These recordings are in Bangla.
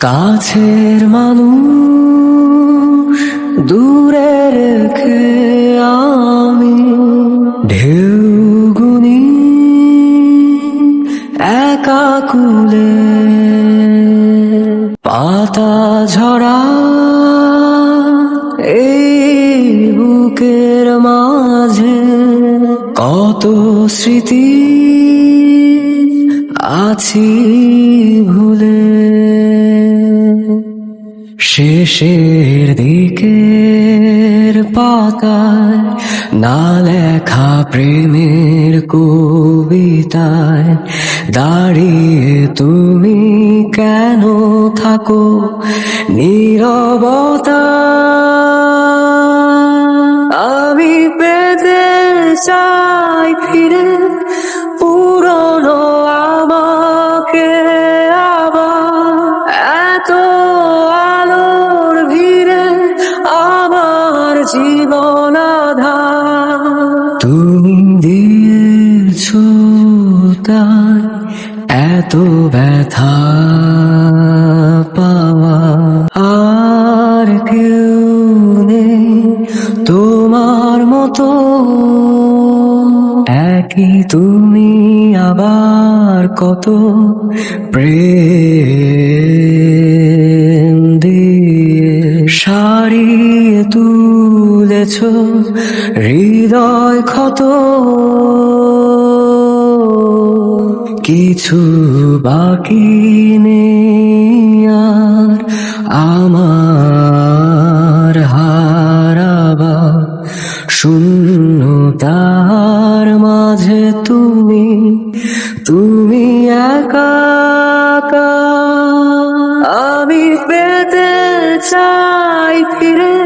কাছের মানুষ, দূরে রেখে আমি ঢেউগুনি একা কুলে পাতা ঝরা এই বুকের মাঝে কত স্মৃতি আছি ভুলে। শেষের দিকের পাতায় না লেখা প্রেমের কবিতায় দাঁড়িয়ে তুমি কেন থাকো? নীরবতা আমি পেতে চাই ফিরে পুরনো আমার জীবন তুমি দিয়েছ এত ব্যথা পাওয়া। আর কেউ নেই তোমার মতো। একই তুমি আবার কত প্রেম দিয়ে সারিয়ে তুলেছ হৃদয় ক্ষত কিছু বাকি নেই আর আমার হারাবা শূন্যতার মাঝে তুমি তুমি একা। আমি পেতে চাই ফিরে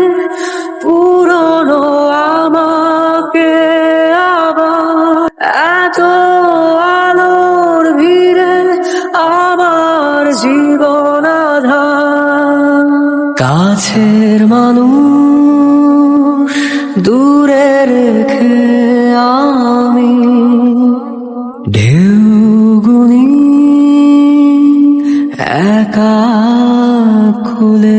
পুরনো আমাকে আবার এত আলোর ভিড়ে আমার জীবন কাছের মানুষ দূরে রেখে আমি ঢেউগুনি একা খুলে